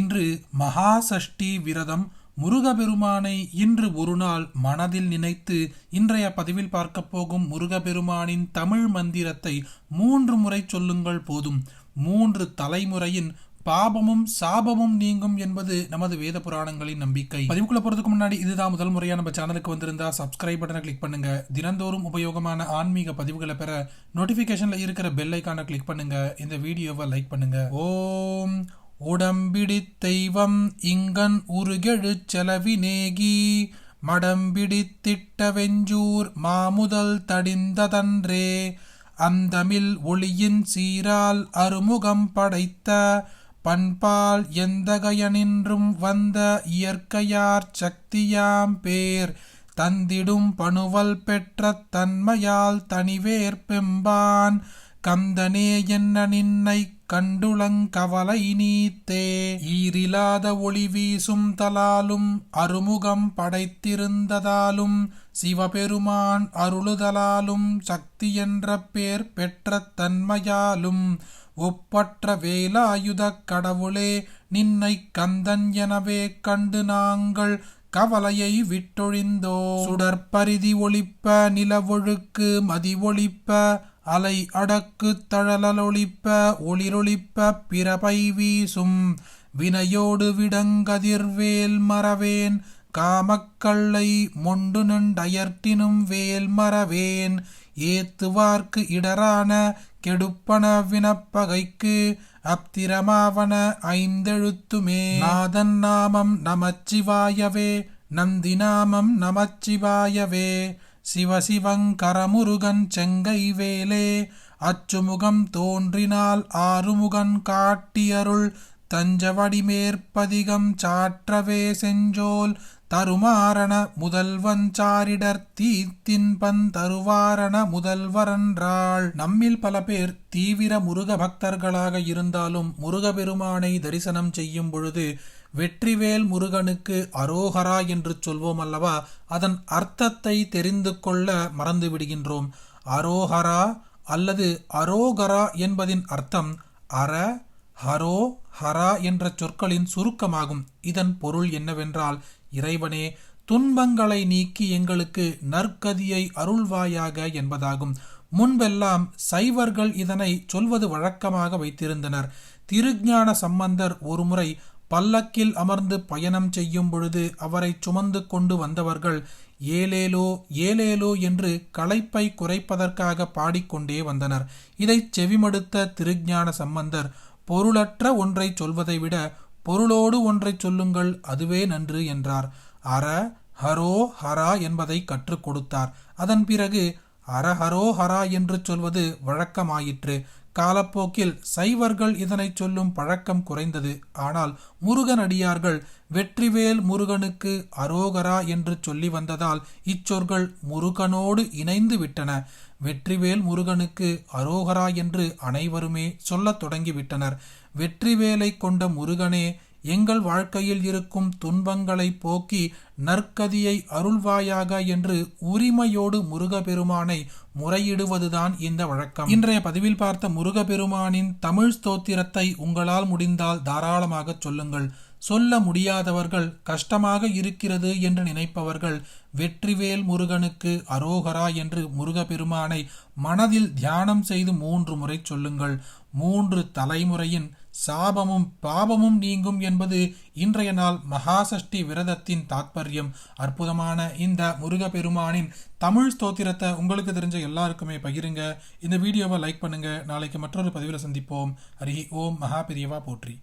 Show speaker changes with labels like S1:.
S1: இன்று மகாசஷ்டி விரதம் முருகபெருமானை இன்று ஒரு நாள் மனதில் நினைத்து இன்றைய பதிவில் பார்க்க போகும் முருகபெருமானின் தமிழ் மந்திரத்தை மூன்று முறை சொல்லுங்கள் போதும். மூன்று தலைமுறையின் பாபமும் சாபமும் நீங்கும் என்பது நமது வேத புராணங்களின் நம்பிக்கை. பதிவுக்குள்ள போறதுக்கு முன்னாடி இதுதான் முதல் முறையா நம்ம சேனலுக்கு வந்திருந்தா சப்ஸ்கிரைப் பட்டனை கிளிக் பண்ணுங்க. தினந்தோறும் உபயோகமான ஆன்மீக பதிவுகளை பெற நோட்டிபிகேஷன்ல இருக்கிற பெல் ஐக்கான கிளிக் பண்ணுங்க. இந்த வீடியோவை லைக் பண்ணுங்க. ஓம் உடம்பிடித் தெய்வம் இங்கன் உருகெழுச் செலவினேகி மடம்பிடித்திட்ட வெஞ்சூர் மாமுதல் தடிந்ததன்றே அந்தமில் ஒளியின் சீரால் அருமுகம் படைத்த பண்பால் எந்தகையனின்றும் வந்த இயற்கையார் சக்தியாம் பேர் தந்திடும் பணுவல் பெற்ற தன்மையால் தனிவேர் பெம்பான் கந்தனே என்ன நின்னை கண்டுளங்கவலை நீத்தே ஈரிலாத ஒளி வீசும் தலாலும் அருமுகம் படைத்திருந்ததாலும் சிவபெருமான் அருளுதலாலும் சக்தி என்ற பேர் பெற்ற தன்மையாலும் ஒப்பற்ற வேலாயுதக் கடவுளே நின்னை கந்தன் எனவே கண்டு நாங்கள் கவலையை விட்டொழிந்தோ சுடற்பரிதி ஒளிப்ப நிலவொழுக்கு மதி ஒளிப்ப அலை அடக்கு தழலொளிப்ப ஒளிரொளிப்ப பிறபை வீசும் வினையோடு விடங்கதிர்வேல் மறவேன் காமக்கள்ளை மொண்டு நண்டயர்த்தினும் வேல் மறவேன் ஏத்துவார்க்கு இடரான கெடுப்பன வினப்பகைக்கு அப்திரமாவன ஐந்தெழுத்துமே. நாதன் நாமம் நமச்சிவாயவே நந்தி நாமம் நமச்சிவாயவே. சிவசிவங்கரமுருகன் செங்கை வேலே அச்சுமுகம் தோன்றினால் ஆறுமுகன் காட்டியருள் தஞ்சவடி மேற்பதிகம் சாற்றவே செஞ்சோல் தருமாரண முதல்வன் சாரிடர் தீத்தின்பன் தருவாரண முதல்வரன்றாள். நம்மில் பல பேர் தீவிர முருக பக்தர்களாக இருந்தாலும் முருகபெருமானை தரிசனம் செய்யும் பொழுது வெற்றிவேல் முருகனுக்கு அரோகரா என்று சொல்வோம் அல்லவா? அதன் அர்த்தத்தை தெரிந்து கொள்ள மறந்து விடுகின்றோம். அரோஹரா அல்லது அரோகரா என்பதின் அர்த்தம் அற ஹரோ ஹரா என்ற சொற்களின் சுருக்கமாகும். இதன் பொருள் என்னவென்றால் இறைவனே துன்பங்களை நீக்கி எங்களுக்கு நற்கதியை அருள்வாயாக என்பதாகும். முன்பெல்லாம் சைவர்கள் இதனை சொல்வது வழக்கமாக வைத்திருந்தனர். திருஞான சம்பந்தர் ஒருமுறை பல்லக்கில் அமர்ந்து பயணம் செய்யும் பொழுது அவரை சுமந்து கொண்டு வந்தவர்கள் ஏலேலோ ஏலேலோ என்று களைப்பை குறைப்பதற்காக பாடிக்கொண்டே வந்தனர். இதை செவிமடுத்த திருஞான சம்பந்தர் பொருளற்ற ஒன்றை சொல்வதை விட பொருளோடு ஒன்றை சொல்லுங்கள் அதுவே நன்று என்றார். அற ஹரோ ஹரா என்பதை கற்றுக் கொடுத்தார். அதன் பிறகு அரஹரோ ஹரா என்று சொல்வது வழக்கமாயிற்று. காலப்போக்கில் சைவர்கள் இதனை சொல்லும் பழக்கம் குறைந்தது. ஆனால் முருகன் அடியார்கள் வெற்றிவேல் முருகனுக்கு அரோகரா என்று சொல்லி வந்ததால் இச்சொற்கள் முருகனோடு இணைந்து விட்டன. வெற்றிவேல் முருகனுக்கு அரோகரா என்று அனைவருமே சொல்லத் தொடங்கிவிட்டனர் வெற்றிவேலை கொண்ட முருகனே எங்கள் வாழ்க்கையில் இருக்கும் துன்பங்களை போக்கி நற்கதியை அருள்வாயாக என்று உரிமையோடு முருகபெருமானை முறையிடுவதுதான் இந்த வழக்கம். இன்றைய பதிவில் பார்த்த முருகபெருமானின் தமிழ் ஸ்தோத்திரத்தை உங்களால் முடிந்தால் தாராளமாக சொல்லுங்கள். சொல்ல முடியாதவர்கள் கஷ்டமாக இருக்கிறது என்று நினைப்பவர்கள் வெற்றிவேல் முருகனுக்கு அரோகரா என்று முருகபெருமானை மனதில் தியானம் செய்து மூன்று முறை சொல்லுங்கள். மூன்று தலைமுறையின் சாபமும் பாபமும் நீங்கும் என்பது இன்றைய நாள் மகாசஷ்டி விரதத்தின் தாத்பரியம். அற்புதமான இந்த முருகப்பெருமானின் தமிழ் ஸ்தோத்திரத்தை உங்களுக்கு தெரிஞ்ச எல்லாருக்குமே பகிருங்க. இந்த வீடியோவை லைக் பண்ணுங்க. நாளைக்கு மற்றொரு பதிவில் சந்திப்போம். ஹரி ஓம். மகா பெரியவா போற்றி.